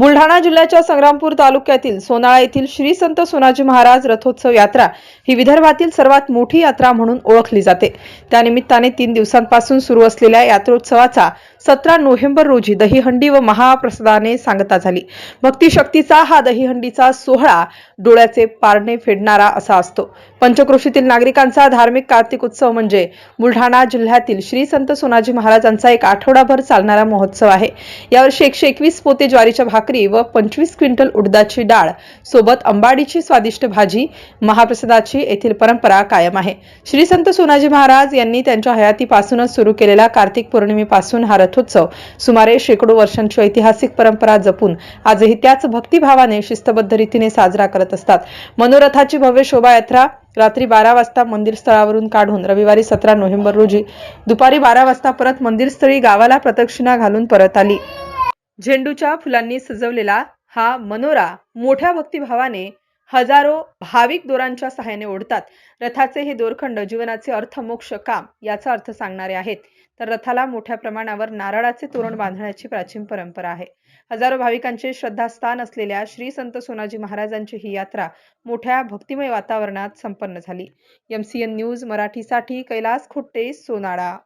बुलढाणा जिल्ह्याच्या संग्रामपूर तालुक्यातील सोनाळा येथील श्री संत सोनाजी महाराज रथोत्सव यात्रा ही विदर्भातील सर्वात मोठी यात्रा म्हणून ओळखली जाते. त्यानिमित्ताने तीन दिवसांपासून सुरू असलेल्या यात्रोत्सवाचा सतरा नोव्हेंबर रोजी दहीहंडी व महाप्रसादाने सांगता झाली. भक्तिशक्तीचा हा दहीहंडीचा सोहळा डोळ्याचे पारणे फेडणारा असा असतो. पंचक्रोशीतील नागरिकांचा धार्मिक कार्तिक उत्सव म्हणजे बुलढाणा जिल्ह्यातील श्री संत सोनाजी महाराजांचा एक आठवडाभर चालणारा महोत्सव आहे. यावर्षी एकशे एकवीस पोते ज्वारीच्या भाकरी व पंचवीस क्विंटल उडदाची डाळ सोबत अंबाडीची स्वादिष्ट भाजी महाप्रसादाची येथील परंपरा कायम आहे. श्री संत सोनाजी महाराज यांनी त्यांच्या हयातीपासूनच सुरू केलेला कार्तिक पौर्णिमेपासून हा रथोत्सव सुमारे शेकडो वर्षांची ऐतिहासिक परंपरा जपून आजही त्याच भक्तिभावाने शिस्तबद्ध रीतीने साजरा करत असतात. मनोरथाची भव्य शोभायात्रा रात्री बारा वाजता मंदिर स्थळावरून काढून रविवारी सतरा नोव्हेंबर रोजी दुपारी बारा वाजता परत मंदिरस्थळी गावाला प्रदक्षिणा घालून परत आली. झेंडूच्या फुलांनी सजवलेला हा मनोरा मोठ्या भक्तिभावाने हजारो भाविक दोरांच्या सहाय्याने ओढतात. रथाचे हे दोरखंड जीवनाचे अर्थमोक्ष काम याचा अर्थ सांगणारे आहेत. तर रथाला मोठ्या प्रमाणावर नारळाचे तोरण बांधण्याची प्राचीन परंपरा आहे. हजारो भाविकांचे श्रद्धास्थान असलेल्या श्री संत सोनाजी महाराजांची ही यात्रा मोठ्या भक्तिमय वातावरणात संपन्न झाली. एमसीएन न्यूज मराठीसाठी कैलास खुट्टे सोनाळा.